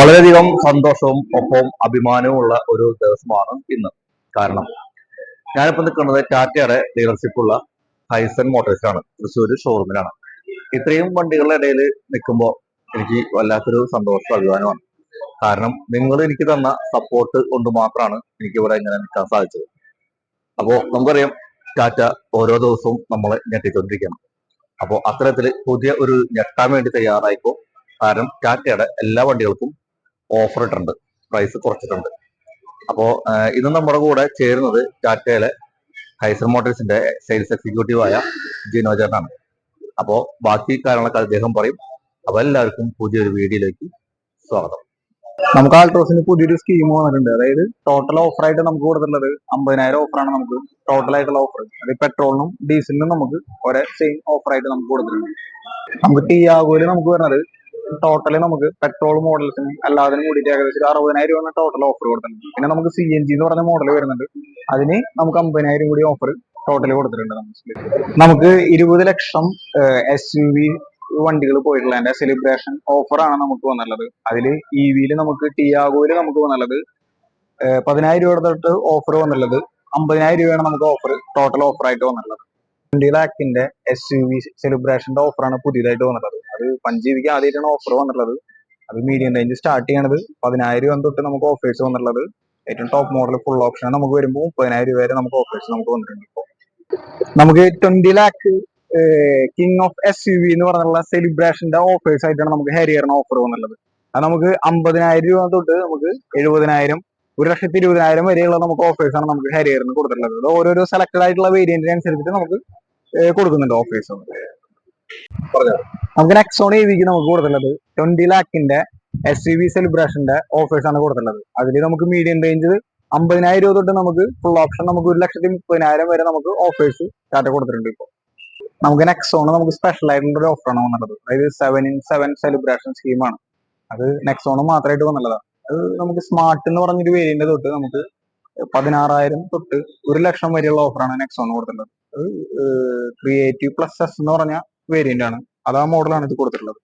വളരെയധികം സന്തോഷവും ഒപ്പം അഭിമാനവും ഉള്ള ഒരു ദിവസമാണ് ഇന്ന്. കാരണം ഞാനിപ്പോ നിൽക്കുന്നത് ടാറ്റയുടെ ഡീലർഷിപ്പുള്ള ഹൈസൺ മോട്ടോഴ്സിലാണ് തൃശ്ശൂർ ഷോറൂമിലാണ്. ഇത്രയും വണ്ടികളുടെ ഇടയിൽ നിൽക്കുമ്പോൾ എനിക്ക് വല്ലാത്തൊരു സന്തോഷം അഭിമാനമാണ് കാരണം നിങ്ങൾ എനിക്ക് തന്ന സപ്പോർട്ട് കൊണ്ട് മാത്രമാണ് എനിക്ക് ഇവിടെ ഇങ്ങനെ നിൽക്കാൻ സാധിച്ചത്. അപ്പോൾ നമുക്കറിയാം ടാറ്റ ഓരോ ദിവസവും നമ്മളെ ഞെട്ടിക്കൊണ്ടിരിക്കണം അപ്പോൾ അത്തരത്തിൽ പുതിയ ഒരു ഞെട്ടാൻ വേണ്ടി തയ്യാറായിപ്പോ കാരണം ടാറ്റയുടെ എല്ലാ വണ്ടികൾക്കും ഓഫർ ഇട്ടിട്ടുണ്ട്. പ്രൈസ് കുറച്ചിട്ടുണ്ട്. അപ്പോ ആഹ് ഇന്ന് നമ്മുടെ കൂടെ ചേരുന്നത് ടാറ്റയിലെ ഹൈസർ മോട്ടോഴ്സിന്റെ സെയിൽസ് എക്സിക്യൂട്ടീവ് ആയ ജിനോ ചേട്ടനാണ്. അപ്പോ ബാക്കി കാര്യങ്ങളൊക്കെ അദ്ദേഹം പറയും. അപ്പൊ എല്ലാവർക്കും പുതിയൊരു വീഡിയോയിലേക്ക് സ്വാഗതം. നമുക്ക് ആൾട്രോസിന് പുതിയൊരു സ്കീം വന്നിട്ടുണ്ട്. അതായത് ടോട്ടൽ ഓഫർ ആയിട്ട് നമുക്ക് കൊടുത്തിട്ടുള്ളത് അമ്പതിനായിരം ഓഫറാണ് നമുക്ക് ടോട്ടൽ ആയിട്ടുള്ള ഓഫർ അത് പെട്രോളിനും ഡീസലിനും നമുക്ക് ഒരേ സെയിം ഓഫർ ആയിട്ട് നമുക്ക് കൊടുത്തിട്ടുണ്ട്. നമുക്ക് ടിയാഗോയിൽ നമുക്ക് വരുന്നത് ടോട്ടൽ നമുക്ക് പെട്രോൾ മോഡൽസിന് എല്ലാത്തിനും കൂടിയിട്ട് ഏകദേശം അറുപതിനായിരം രൂപ ടോട്ടൽ ഓഫർ കൊടുത്തിട്ടുണ്ട് പിന്നെ നമുക്ക് സി എൻ ജി എന്ന് പറഞ്ഞ മോഡൽ വരുന്നുണ്ട്. അതിന് നമുക്ക് അമ്പതിനായിരം കൂടി ഓഫർ ടോട്ടലി കൊടുത്തിട്ടുണ്ട് നമുക്ക് ഇരുപത് ലക്ഷം എസ് യു വി വണ്ടികൾ പോയിട്ടുള്ള അതിന്റെ സെലിബ്രേഷൻ ഓഫറാണ് നമുക്ക് വന്നുള്ളത്. അതിൽ ഇ വിയിൽ നമുക്ക് ടിയാഗോയിൽ നമുക്ക് വന്നുള്ളത് പതിനായിരം രൂപ തൊട്ട് ഓഫർ വന്നുള്ളത് അമ്പതിനായിരം രൂപയാണ് നമുക്ക് ഓഫർ ടോട്ടൽ ഓഫർ ആയിട്ട് വന്നുള്ളത്. ട്വന്റി ലാക്കിന്റെ എസ് യു വി സെലിബ്രേഷന്റെ ഓഫറാണ് പുതിയതായിട്ട് വന്നുള്ളത്. അത് പഞ്ചീവിക്ക് ആദ്യമായിട്ടാണ് ഓഫർ വന്നിട്ടുള്ളത്. അത് മീഡിയം റേഞ്ച് സ്റ്റാർട്ട് ചെയ്യണത് പതിനായിരം രൂപ തൊട്ട് നമുക്ക് ഓഫേഴ്സ് വന്നിട്ടുള്ളത്. ഏറ്റവും ടോപ്പ് മോഡൽ ഫുൾ ഓപ്ഷൻ നമുക്ക് വരുമ്പോൾ മുപ്പതിനായിരം രൂപ വരെ നമുക്ക് ഓഫേഴ്സ് നമുക്ക് വന്നിട്ടുണ്ട് ഇപ്പോൾ നമുക്ക് twenty lakh king of S U V എന്ന് പറഞ്ഞുള്ള സെലിബ്രേഷന്റെ ഓഫേഴ്സ് ആയിട്ടാണ് നമുക്ക് ഹരിയറിന് ഓഫർ വന്നിട്ടുള്ളത്. അത് നമുക്ക് അമ്പതിനായിരം രൂപ തൊട്ട് നമുക്ക് എഴുപതിനായിരം ഒരു ലക്ഷത്തി ഇരുപതിനായിരം വരെയുള്ള നമുക്ക് ഓഫേഴ്സ് ആണ് നമുക്ക് ഹരിയറിന് കൊടുത്തിട്ടുള്ളത്. അത് ഓരോരോ സെലക്ടഡ് ആയിട്ടുള്ള വേരിയന്റിന് അനുസരിച്ചിട്ട് നമുക്ക് കൊടുക്കുന്നുണ്ട് ഓഫേഴ്സ് നമുക്ക് നെക്സോൺ വിക്ക് നമുക്ക് കൊടുത്തിട്ടുള്ളത് ട്വന്റി ലാക്കിന്റെ എസ് സി വി സെലിബ്രേഷന്റെ ഓഫേഴ്സ് ആണ് കൊടുത്തിട്ടുള്ളത്. അതിൽ നമുക്ക് മീഡിയം റേഞ്ച് അമ്പതിനായിരം രൂപ തൊട്ട് നമുക്ക് ഫുൾ ഓപ്ഷൻ നമുക്ക് ഒരു ലക്ഷത്തി മുപ്പതിനായിരം വരെ നമുക്ക് ഓഫേഴ്സ് ടാറ്റ കൊടുത്തിട്ടുണ്ട് ഇപ്പോൾ നമുക്ക് നെക്സോൺ നമുക്ക് സ്പെഷ്യൽ ആയിട്ടുള്ള ഒരു ഓഫറാണ് വന്നുള്ളത് അതായത് സെവൻ ഇൻ സെവൻ സെലിബ്രേഷൻ സ്കീമാണ് അത് നെക്സോൺ മാത്രമായിട്ട് വന്നുള്ളതാണ് അത് നമുക്ക് സ്മാർട്ട് എന്ന് പറഞ്ഞൊരു വേരിയന്റ് തൊട്ട് നമുക്ക് പതിനാറായിരം തൊട്ട് ഒരു ലക്ഷം വരെയുള്ള ഓഫറാണ് നെക്സോൺ കൊടുത്തിട്ടുള്ളത്. അത് ക്രിയേറ്റീവ് പ്ലസ് എസ് എന്ന് പറഞ്ഞ വേരിയന്റ് ആണ്. അത് മോഡലാണ് ഇത് കൊടുത്തിട്ടുള്ളത്.